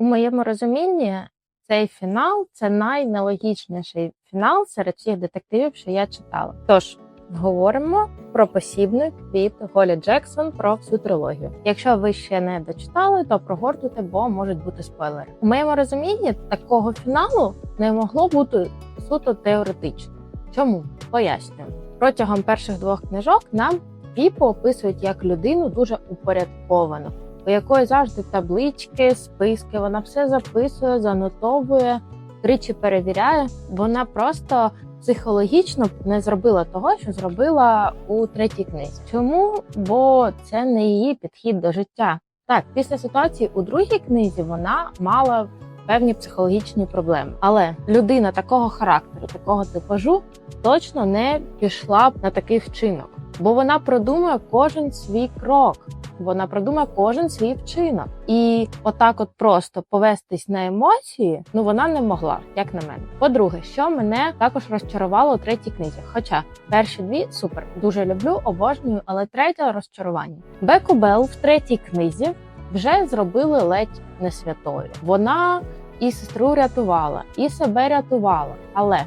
У моєму розумінні цей фінал це найнелогічніший фінал серед всіх детективів, що я читала. Тож говоримо про посібник від Голі Джексон про всю трилогію. Якщо ви ще не дочитали, то прогортуйте, бо можуть бути спойлери. У моєму розумінні такого фіналу не могло бути суто теоретично. Чому пояснюю протягом перших двох книжок нам Піпу описують як людину дуже упорядковану, якої завжди таблички, списки. Вона все записує, занотовує, тричі перевіряє. Вона просто психологічно не зробила того, що зробила у третій книзі. Чому? Бо це не її підхід до життя. Так, після ситуації у другій книзі вона мала певні психологічні проблеми. Але людина такого характеру, такого типажу, точно не пішла б на такий вчинок, бо вона продумує кожен свій крок. Вона продумає кожен свій вчинок, і отак, от просто повестись на емоції, ну вона не могла, як на мене. По-друге, що мене також розчарувало у третій книзі. Хоча перші дві супер дуже люблю, обожнюю, але третя розчарування. Беку Белл в третій книзі вже зробили ледь не святою. Вона і сестру рятувала, і себе рятувала. Але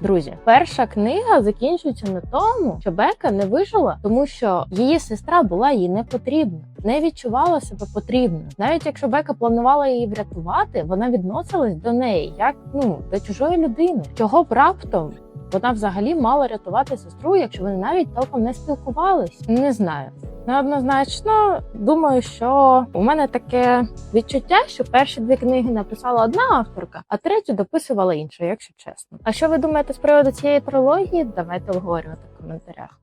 друзі, перша книга закінчується на тому, що Бека не вижила, тому що її сестра була їй не потрібна, не відчувала себе потрібною. Навіть якщо Бека планувала її врятувати, вона відносилась до неї як ну до чужої людини. Чого б раптом вона взагалі мала рятувати сестру, якщо вони навіть толком не спілкувались? Не знаю. Неоднозначно думаю, що у мене таке відчуття, що перші дві книги написала одна авторка, а третю дописувала інша, якщо чесно. А що ви думаєте з приводу цієї трилогії? Давайте обговорювати в коментарях.